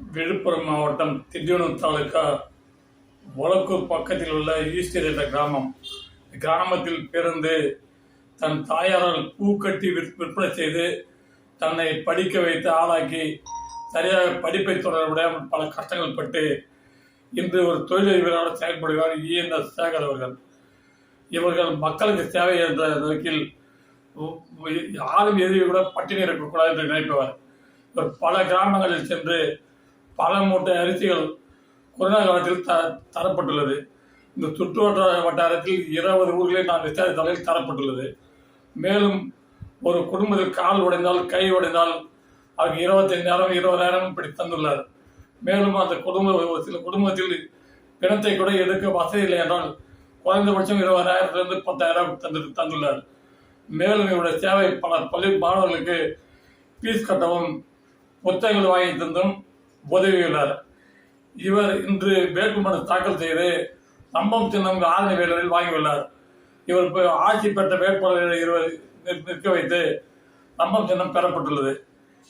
விழுப்புரம் மாவட்டம் திண்டிவனம் தாலுக்கா ஒலக்கூர் பக்கத்தில் உள்ள ஈஸ்டர் என்ற கிராமம். கிராமத்தில் பிறந்து தன் தாயாரால் பூ கட்டி விற்- விற்பனை செய்து தன்னை படிக்க வைத்து ஆளாக்கி சரியாக படிப்பை தொடர்புடைய பல கஷ்டங்கள் பட்டு இன்று ஒரு தொழிலதிபராக செயல்படுகிறார் இஎன்எஸ் சேகர் அவர்கள். இவர்கள் மக்களுக்கு சேவை என்ற நோக்கில் யாரும் எதிரி கூட பட்டினி இருக்கக்கூடாது என்று நினைப்பவர். இவர் பல கிராமங்களில் சென்று பல மூட்டை அரிசிகள் கொரோனா காலத்தில் த தரப்பட்டுள்ளது. இந்த சுற்று வட்டார வட்டாரத்தில் இருபது ஊர்களில் நான் விசாரித்தவர்கள் தரப்பட்டுள்ளது. மேலும் ஒரு குடும்பத்தில் கால் உடைந்தால் கை உடைந்தால் அவருக்கு இருபத்தைந்தாயிரம் இருபதாயிரம் இப்படி தந்துள்ளார். மேலும் அந்த குடும்ப ஒரு சில குடும்பத்தில் பிணத்தை கூட எடுக்க வசதி இல்லை என்றால் குறைந்தபட்சம் இருபதாயிரத்திலிருந்து பத்தாயிரம் தந்து தந்துள்ளார். மேலும் இவருடைய சேவை பல பள்ளி மாணவர்களுக்கு ஃபீஸ் கட்டவும் புத்தகங்கள் வாங்கி தந்தும் உதவியுள்ளார் இவர் இன்று வேட்புமனு தாக்கல் செய்து சம்பவம் சின்னம் ஆரணி வேலரில் வாங்கியுள்ளார் இவர் இப்போ ஆட்சி பெற்ற வேட்பாளர்களை இருவர் நிற்- நிற்க வைத்து சம்பவம் சின்னம் பெறப்பட்டுள்ளது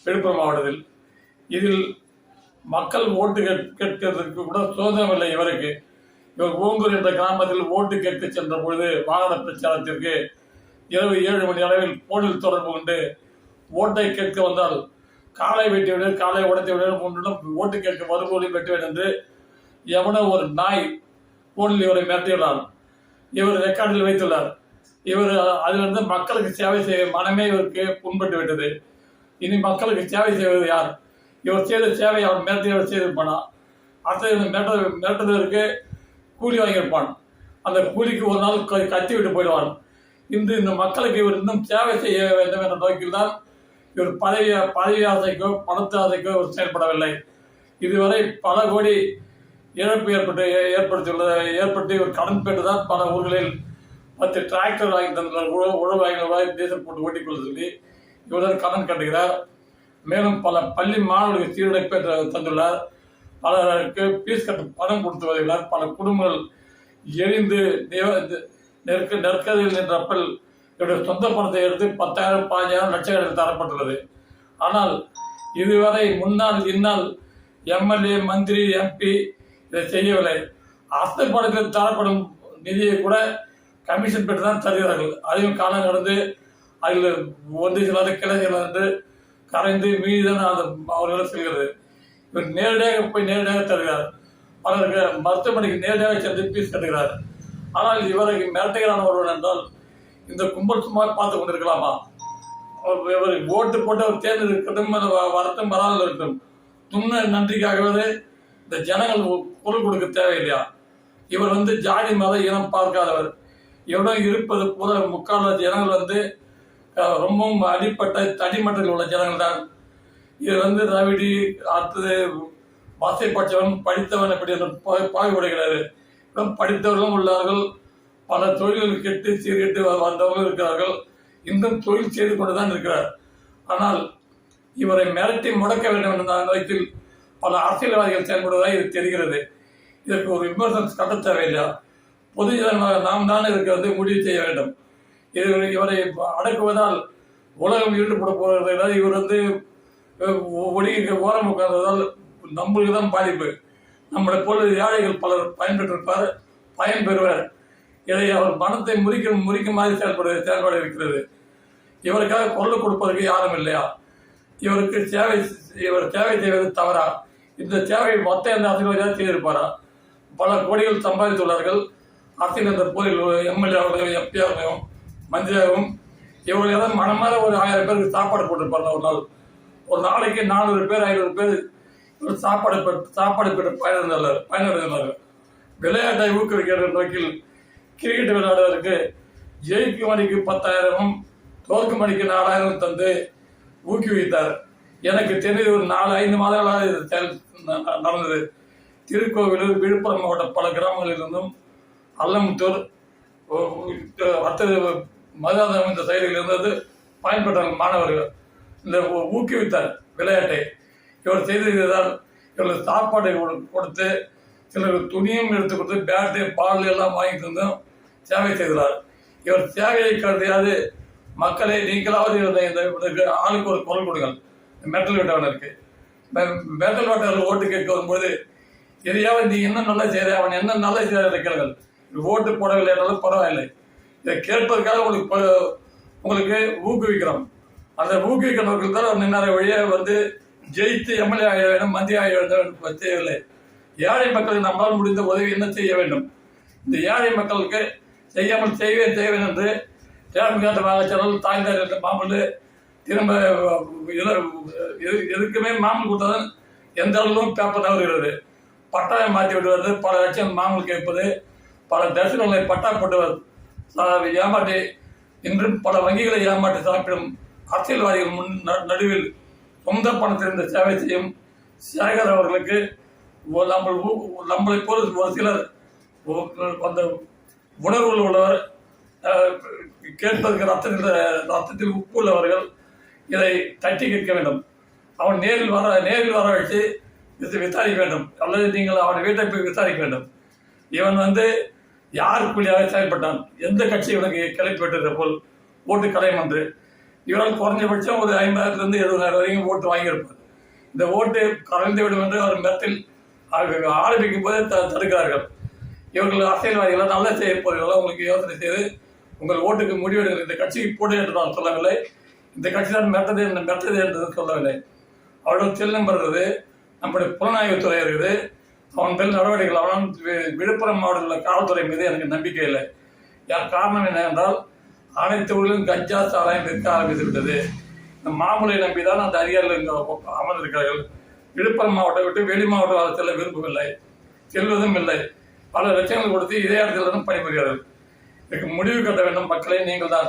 விழுப்புரம் மாவட்டத்தில். இதில் மக்கள் ஓட்டு கேட்கிறதுக்கு கூட சுதந்திரம் இல்லை இவருக்கு. இவர் ஓங்கூர் என்ற கிராமத்தில் ஓட்டு கேட்க சென்ற பொழுது வாகன பிரச்சாரத்திற்கு இரவு ஏழு மணி அளவில் போனில் தொடர்பு கொண்டு ஓட்டை கேட்க வந்தால் காலை வெட்டி விடு காலை உடைத்து விடு ஒன்றிடம் ஓட்டு கேட்க மறுபடியும் வெட்டி என்று எவனோ ஒரு நாய் போனில் இவரை மிரட்டியுள்ளார் இவர் ரெக்கார்டில் வைத்துள்ளார். இவர் அதிலிருந்து மக்களுக்கு சேவை செய்ய மனமே இவருக்கு புண்பட்டு விட்டது. இனி மக்களுக்கு சேவை செய்வது யார்? இவர் செய்த சேவை அவர் மிரட்டியவர் செய்திருப்பானா அடுத்தது இந்த மிரட்ட மிரட்டுவதற்கு கூலி வாங்கியிருப்பான். அந்த கூலிக்கு ஒரு நாள் க- கத்தி விட்டு போயிடுவான். இன்று இந்த மக்களுக்கு இவர் இன்னும் சேவை செய்ய வேண்டும் என்ற நோக்கில்தான் இவர் பதவி பதவி ஆசைக்கோ பணத்து ஆசைக்கோ இவர் செயல்படவில்லை. இதுவரை பல கோடி இழப்பு ஏற்பட்டு ஏற்படுத்தியுள்ள ஏற்பட்டு இவர் கடன் பெற்று தான் பல ஊர்களில் பத்து டிராக்டர் வாங்கி தந்துள்ளார் உழவு உழவு ஐநூறு ரூபாய் டீசல் போட்டு ஓட்டிக் கொள்ள சொல்லி இவர் கடன் கட்டுகிறார். மேலும் பல பள்ளி மாணவர்களுக்கு சீருடை தந்துள்ளார். பலருக்கு பீஸ் கட்ட பணம் கொடுத்து வருகிறார். பல குடும்பங்கள் எரிந்து நெருக்க நெருக்கடியில் நின்றப்பல் இவருடைய சொந்த பணத்தை எடுத்து பத்தாயிரம் பாஞ்சாயிரம் லட்சக்கணக்கில் தரப்பட்டுள்ளது. ஆனால் இதுவரை முன்னாள் இந்நாள் எம்எல்ஏ மந்திரி எம்பி இதை செய்யவில்லை. அரசு படத்தில் தரப்படும் நிதியை கூட கமிஷன் பெற்று தான் தருகிறார்கள். அதையும் காலம் கடந்து அதில் ஒன்று சிலர் கிளை சிலர் என்று கரைந்து மீதிதான் அந்த அவர்களை செல்கிறது. இவர் நேரடியாக போய் நேரடியாக தருகிறார். பலருக்கு மருத்துவமனைக்கு நேரடியாக சென்று ஃபீஸ் கட்டுகிறார். ஆனால் இவருக்கு மிரட்டுகிறான் ஒருவன் என்றால் இந்த கும்பல் சும்மா பார்த்து கொண்டிருக்கலாமா? அவர் இவர் ஓட்டு போட்டு அவர் தேர்ந்து இருக்கட்டும் வ- வரட்டும் வராமல் இருக்கட்டும். துண்ண நன்றிக்காகவே இந்த ஜனங்கள் குரல் கொடுக்க தேவையில்லையா? இவர் வந்து ஜாதி மத இனம் பார்க்காதவர். இவரிடம் இருப்பது போல முக்கால ஜனங்கள் வந்து ரொம்பவும் அடிப்பட்ட தடிமட்டத்தில் உள்ள ஜனங்கள் தான். இது வந்து ரவிடி அடுத்தது வசைப்பட்டவன் படித்தவன் எப்படி என்று பா- இன்னும் படித்தவர்களும் உள்ளார்கள். பல தொழில்கள் கெட்டு சீர்கெட்டு வந்தவர்கள் இருக்கிறார்கள். இன்னும் தொழில் செய்து கொண்டுதான் இருக்கிறார். ஆனால் இவரை மிரட்டி முடக்க வேண்டும் என்ற நோக்கில் பல அரசியல்வாதிகள் செயல்படுவதாக இது தெரிகிறது. இதற்கு ஒரு விமர்சனம் கட்ட தேவையில்லை. பொது ஜனமாக நாம் தான் இருக்கிறது வந்து முடிவு செய்ய வேண்டும். இது இவரை அடக்குவதால் உலகம் ஈடுபட போவதை இவர் வந்து ஒடுங்கி ஓரம் உட்கார்ந்ததால் நம்மளுக்கு தான் பாதிப்பு. நம்மளை போல ஏழைகள் பலர் பயன்பெற்றிருப்பார் பயன் பெறுவர் இதை அவர் மனத்தை முறிக்க முறிக்கும் மாதிரி செயல்படு செயல்பாடு இருக்கிறது. இவருக்காக குரல் கொடுப்பதற்கு யாரும் இல்லையா? இவருக்கு சேவை இவர் சேவை செய்வது தவறா? இந்த சேவை மொத்த இந்த அரசியல்வாதியாக செய்திருப்பாரா? பல கோடிகள் சம்பாதித்துள்ளார்கள். அரசியல் இந்த போரில் எம்எல்ஏ ஆகட்டும் எம்பி ஆகட்டும் மந்திரியாகவும் இவர்கள் ஏதாவது மனமாற ஒரு ஆயிரம் பேருக்கு சாப்பாடு போட்டிருப்பாங்க ஒரு நாள். ஒரு நாளைக்கு நானூறு பேர் ஐநூறு பேர் இவர் சாப்பாடு பெற்று சாப்பாடு பெற்று பயனடைந்தார் பயனடைந்தார்கள். விளையாட்டை ஊக்குவிக்கிற நோக்கில் கிரிக்கெட் விளையாடுவதற்கு ஜெயிக்கும் மணிக்கு பத்தாயிரமும் தோற்கும் மணிக்கு நாலாயிரம் தந்து ஊக்குவித்தார். எனக்கு தெரிஞ்சு ஒரு நாலு ஐந்து மாதங்களாக இது செயல் நடந்தது. திருக்கோவிலூர் விழுப்புரம் மாவட்டம் பல கிராமங்களிலிருந்தும் அல்லமுத்தூர் ஒ- ஒ- அடுத்தது மதுராந்தகம் இந்த சைடில் இருந்தது பயன்பெற்ற மாணவர்கள். இந்த ஊ- ஊக்குவித்தார் விளையாட்டை இவர் செய்ததால் இவர்கள் சாப்பாடு கொடு- கொடுத்து சிலருக்கு துணியும் எடுத்து கொடுத்து பேட்டு பால் எல்லாம் வாங்கி தந்தும் சேவை செய்கிறார் இவர் சேவையை கருதியாது மக்களை நீங்களாவது இதற்கு ஆளுக்கு ஒரு குரல் கொடுங்கள். மெட்டல் விட்டவனுக்கு மெட்டல் வாட்டர் ஓட்டு கேட்க வரும்போது எதையாவது நீ என்ன நல்லா செய்கிற அவன் என்ன நல்லா செய்யற இருக்கிறார்கள் ஓட்டு போடவில்லை என்றாலும் பரவாயில்லை. இதை கேட்பதற்காக உங்களுக்கு உங்களுக்கு ஊக்குவிக்கிறோம். அந்த ஊக்குவிக்கிறவர்கள் தான் நின்னார வழியே வந்து ஜெயித்து எம்எல்ஏ ஆக வேண்டும் மந்திரி ஆக வேண்டும் தேவையில்லை ஏழை மக்களுக்கு நம்மால் முடிந்த உதவி என்ன செய்ய வேண்டும்? இந்த ஏழை மக்களுக்கு செய்யாமல் செய்வேன் செய்வேன் என்று தேர்தல் வாங்கச்சல் தாய்ந்தார் என்ற மாமல் திரும்ப எது- எதுக்குமே மாமல் கொடுத்தாலும் எந்த அளவுக்கும் பேப்பர் தவறுகிறது. பட்டாயம் மாற்றி விடுவது பல லட்சம் மாமல் கேட்பது பல தரிசனங்களை பட்டா போட்டுவது சா- ஏமாற்றி இன்றும் பல வங்கிகளை ஏமாற்றி சாப்பிடும் அரசியல்வாதிகள் முன் நடுவில் சொந்த பணத்திலிருந்து சேவை செய்யும் சேகர் அவர்களுக்கு ஒ- நம்ம நம்மளை போல ஒரு சிலர் அந்த உணர்வுகள் உள்ளவர் கேட்பதற்கு ரத்தத்தில் ரத்தத்தில் உப்பு உள்ளவர்கள் இதை தட்டி கேட்க வேண்டும். அவன் நேரில் வர நேரில் வர வச்சு இது விசாரிக்க வேண்டும். அல்லது நீங்கள் அவன் வீட்டை போய் விசாரிக்க வேண்டும். இவன் வந்து யாருக்குள்ளியாக செயல்பட்டான்? எந்த கட்சி இவனுக்கு கிளப்பி விட்டது போல் ஓட்டு கலையம் என்று. இவரால் குறைஞ்சபட்சம் ஒரு ஐம்பதாயிரத்துலேருந்து எழுபதாயிரம் வரைக்கும் ஓட்டு வாங்கியிருப்பார். இந்த ஓட்டு கலைந்து விடும் என்று அவர் மெத்தில் ஆரம்பிக்கும் போதே த தடுக்கிறார்கள். இவர்கள் அரசியல்வாதிகள் நல்ல செய்ய உங்களுக்கு யோசனை செய்து உங்கள் ஓட்டுக்கு முடிவெடுங்கள். இந்த கட்சிக்கு போடு என்று நான் சொல்லவில்லை. இந்த கட்சி தான் மெட்டது என்று மெட்டது என்று சொல்லவில்லை. அவர்கள் செல்லும் வருகிறது நம்முடைய புலனாய்வுத்துறை இருக்குது. அவன் மேல் நடவடிக்கைகள் அவன் வி- விழுப்புரம் மாவட்டத்தில் காவல்துறை மீது எனக்கு நம்பிக்கை இல்லை. யார் காரணம் என்ன என்றால் அனைத்து ஊரிலும் கஞ்சா சாராயம் விற்க ஆரம்பித்து விட்டது. இந்த மாமூலை நம்பி தான் அந்த அதிகாரிகள் அமர்ந்திருக்கிறார்கள். விழுப்புரம் மாவட்டம் விட்டு வெளி மாவட்டம் செல்ல விரும்பவில்லை. செல்வதும் இல்லை. பல லட்சங்கள் கொடுத்து இதே இடத்துல தான் பணிபுரிகிறார்கள். இதுக்கு முடிவு கட்ட வேண்டும் மக்களை நீங்கள் தான்